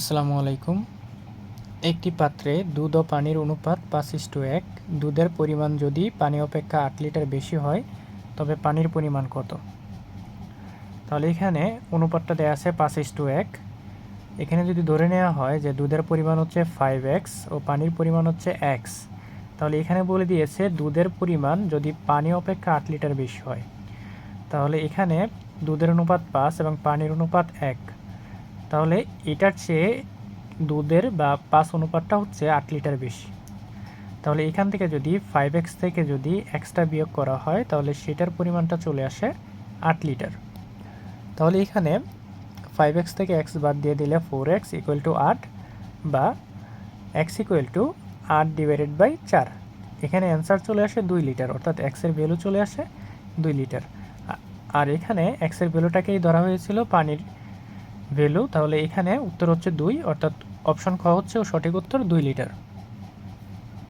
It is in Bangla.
আসসালামু আলাইকুম। একটি পাত্রে দুধ ও পানির অনুপাত পাঁচ ইস্টু এক। দুধের পরিমাণ যদি পানি অপেক্ষা আট লিটার বেশি হয়, তবে পানির পরিমাণ কত? তাহলে এখানে অনুপাতটা দেওয়া আছে পাঁচ ইস্টু এক। এখানে যদি ধরে নেওয়া হয় যে দুধের পরিমাণ হচ্ছে ফাইভ এক্স ও পানির পরিমাণ হচ্ছে এক্স তাহলে এখানে বলে দিয়েছে দুধের পরিমাণ যদি পানি অপেক্ষা আট লিটার বেশি হয়, তাহলে এখানে দুধের অনুপাত পাঁচ এবং পানির অনুপাত এক। তাহলে এটার চেয়ে দুধের বা পাঁচ অনুপাতটা হচ্ছে আট লিটার বেশি। তাহলে এখান থেকে যদি ফাইভ এক্স থেকে যদি এক্সট্রা বিয়োগ করা হয়, তাহলে সেটার পরিমাণটা চলে আসে আট লিটার। তাহলে এখানে ফাইভ এক্স থেকে এক্স বাদ দিয়ে দিলে ফোর এক্স ইকুয়াল টু আট বা এক্স ইকুয়াল টু আট ডিভাইডেড বাই চার। এখানে অ্যান্সার চলে আসে দুই লিটার, অর্থাৎ এক্সের ভ্যালু চলে আসে দুই লিটার। আর এখানে এক্সের ভ্যালুটাকেই ধরা হয়েছিল পানির ভ্যালু তাহলে এখানে উত্তর হচ্ছে দুই অর্থাৎ অপশন খ হচ্ছে সঠিক উত্তর দুই লিটার।